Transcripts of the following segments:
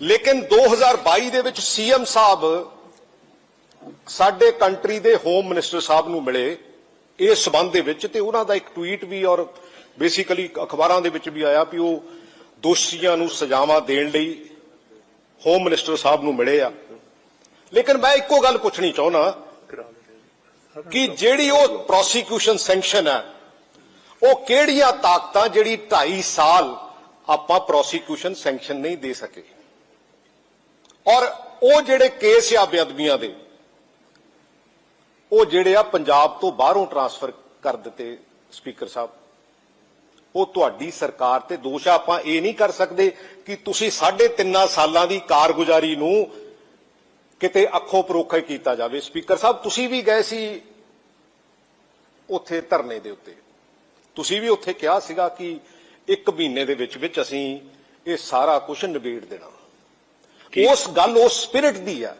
ਲੇਕਿਨ 2022 ਦੇ ਵਿੱਚ ਸੀਐਮ ਸਾਹਿਬ ਸਾਡੇ ਕੰਟਰੀ ਦੇ ਹੋਮ ਮਿਨਿਸਟਰ ਸਾਹਿਬ ਨੂੰ ਮਿਲੇ ਇਸ ਸਬੰਧ ਦੇ ਵਿੱਚ ਤੇ ਉਹਨਾਂ ਦਾ ਇੱਕ ਟਵੀਟ ਵੀ ਔਰ ਬੇਸਿਕਲੀ ਅਖਬਾਰਾਂ ਦੇ ਵਿੱਚ ਵੀ ਆਇਆ ਵੀ ਉਹ ਦੋਸ਼ੀਆਂ ਨੂੰ ਸਜ਼ਾਵਾਂ ਦੇਣ ਲਈ ਹੋਮ ਮਿਨਿਸਟਰ ਸਾਹਿਬ ਨੂੰ ਮਿਲੇ ਆ। ਲੇਕਿਨ ਮੈਂ ਇੱਕੋ ਗੱਲ ਪੁੱਛਣੀ ਚਾਹੁੰਦਾ ਕਿ ਜਿਹੜੀ ਉਹ ਪ੍ਰੋਸੀਕਿਊਸ਼ਨ ਸੈਂਕਸ਼ਨ ਹੈ, ਉਹ ਕਿਹੜੀਆਂ ਤਾਕਤਾਂ ਜਿਹੜੀ 2.5 ਸਾਲ ਆਪਾਂ ਪ੍ਰੋਸੀਕਿਊਸ਼ਨ ਸੈਂਕਸ਼ਨ ਨਹੀਂ ਦੇ ਸਕੇ? ਔਰ ਉਹ ਜਿਹੜੇ ਕੇਸ ਆ ਬੇਅਦਬੀਆਂ ਦੇ, ਉਹ ਜਿਹੜੇ ਆ ਪੰਜਾਬ ਤੋਂ ਬਾਹਰੋਂ ਟਰਾਂਸਫਰ ਕਰ ਦਿੱਤੇ ਸਪੀਕਰ ਸਾਹਿਬ, ਉਹ ਤੁਹਾਡੀ ਸਰਕਾਰ ਤੇ ਦੋਸ਼ ਆ। ਆਪਾਂ ਇਹ ਨਹੀਂ ਕਰ ਸਕਦੇ ਕਿ ਤੁਸੀਂ ਸਾਢੇ ਤਿੰਨਾਂ ਸਾਲਾਂ ਦੀ ਕਾਰਗੁਜ਼ਾਰੀ ਨੂੰ ਕਿਤੇ ਅੱਖੋਂ ਪਰੋਖੇ ਕੀਤਾ ਜਾਵੇ। ਸਪੀਕਰ ਸਾਹਿਬ, ਤੁਸੀਂ ਵੀ ਗਏ ਸੀ ਉੱਥੇ ਧਰਨੇ ਦੇ ਉੱਤੇ। ਤੁਸੀਂ ਵੀ ਉੱਥੇ ਕਿਹਾ ਸੀਗਾ ਕਿ ਇੱਕ ਮਹੀਨੇ ਦੇ ਵਿੱਚ ਵਿੱਚ ਅਸੀਂ ਇਹ ਸਾਰਾ ਕੁਝ ਨਿਬੇੜ ਦੇਣਾ। ਉਸ ਗੱਲ ਉਸ ਸਪਿਰਿਟ ਦੀ ਆ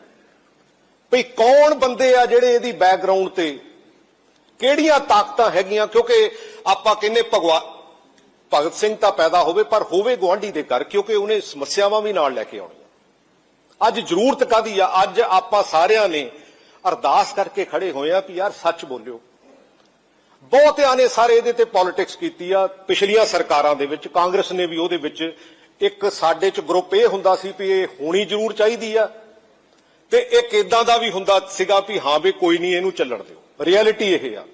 ਭਈ ਕੌਣ ਬੰਦੇ ਆ ਜਿਹੜੇ ਇਹਦੀ ਬੈਕਗ੍ਰਾਉਂਡ ਤੇ ਕਿਹੜੀਆਂ ਤਾਕਤਾਂ ਹੈਗੀਆਂ? ਕਿਉਂਕਿ ਆਪਾਂ ਕਹਿੰਦੇ ਭਗਵਾ, ਭਗਤ ਸਿੰਘ ਤਾਂ ਪੈਦਾ ਹੋਵੇ, ਪਰ ਹੋਵੇ ਗੁਆਂਢੀ ਦੇ ਘਰ, ਕਿਉਂਕਿ ਉਹਨੇ ਸਮੱਸਿਆਵਾਂ ਵੀ ਨਾਲ ਲੈ ਕੇ ਆਉਣੀਆਂ। ਅੱਜ ਜ਼ਰੂਰਤ ਕਾਦੀ ਆ? ਅੱਜ ਆਪਾਂ ਸਾਰਿਆਂ ਨੇ ਅਰਦਾਸ ਕਰਕੇ ਖੜੇ ਹੋਏ ਆ ਵੀ ਯਾਰ ਸੱਚ ਬੋਲਿਓ। ਬਹੁਤਿਆਂ ਨੇ ਸਾਰੇ ਇਹਦੇ ਤੇ ਪੋਲਿਟਿਕਸ ਕੀਤੀ ਆ। ਪਿਛਲੀਆਂ ਸਰਕਾਰਾਂ ਦੇ ਵਿੱਚ, ਕਾਂਗਰਸ ਨੇ ਵੀ ਉਹਦੇ ਵਿੱਚ ਇੱਕ ਸਾਡੇ ਚ ਗਰੁੱਪ ਇਹ ਹੁੰਦਾ ਸੀ ਵੀ ਇਹ ਹੋਣੀ ਜ਼ਰੂਰ ਚਾਹੀਦੀ ਆ, ਤੇ ਇੱਕ ਇਦਾਂ ਦਾ ਵੀ ਹੁੰਦਾ ਸੀਗਾ ਵੀ ਹਾਂ ਵੀ ਕੋਈ ਨਹੀਂ, ਇਹਨੂੰ ਚੱਲਣ ਦਿਓ। ਰਿਐਲਿਟੀ ਇਹ ਆ।